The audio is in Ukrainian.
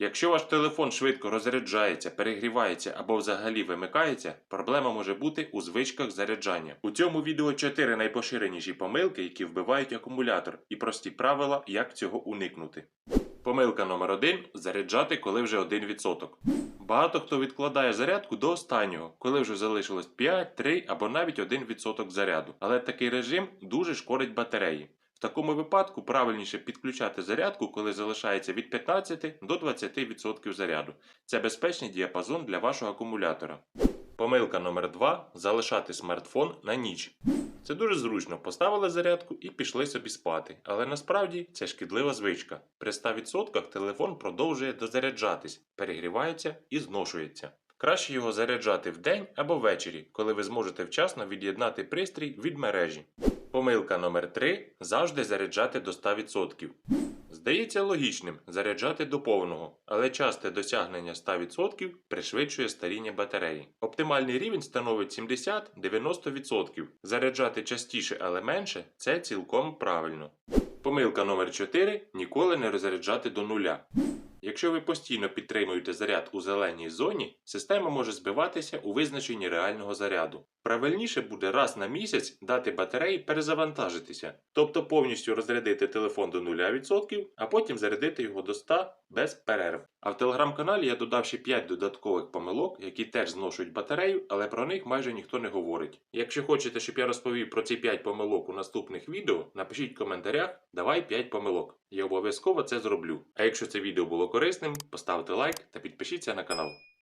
Якщо ваш телефон швидко розряджається, перегрівається або взагалі вимикається, проблема може бути у звичках заряджання. У цьому відео 4 найпоширеніші помилки, які вбивають акумулятор, і прості правила, як цього уникнути. Помилка номер 1 заряджати, коли вже 1%. Багато хто відкладає зарядку до останнього, коли вже залишилось 5, 3 або навіть 1% заряду. Але такий режим дуже шкодить батареї. В такому випадку правильніше підключати зарядку, коли залишається від 15 до 20% заряду. Це безпечний діапазон для вашого акумулятора. Помилка номер 2 залишати смартфон на ніч. Це дуже зручно. Поставили зарядку і пішли собі спати. Але насправді це шкідлива звичка. При 100% телефон продовжує дозаряджатись, перегрівається і зношується. Краще його заряджати вдень або ввечері, коли ви зможете вчасно від'єднати пристрій від мережі. Помилка номер 3 завжди заряджати до 100%. Здається логічним заряджати до повного, але часте досягнення 100% пришвидшує старіння батареї. Оптимальний рівень становить 70-90%. Заряджати частіше, але менше це цілком правильно. Помилка номер 4 ніколи не розряджати до нуля. Якщо ви постійно підтримуєте заряд у зеленій зоні, система може збиватися у визначенні реального заряду. Правильніше буде раз на місяць дати батареї перезавантажитися, тобто повністю розрядити телефон до 0%, а потім зарядити його до 100 без перерв. А в телеграм-каналі я додав ще 5 додаткових помилок, які теж зношують батарею, але про них майже ніхто не говорить. Якщо хочете, щоб я розповів про ці 5 помилок у наступних відео, напишіть в коментарях, давай 5 помилок. Я обов'язково це зроблю. А якщо це відео було корисним, поставте лайк та підпишіться на канал.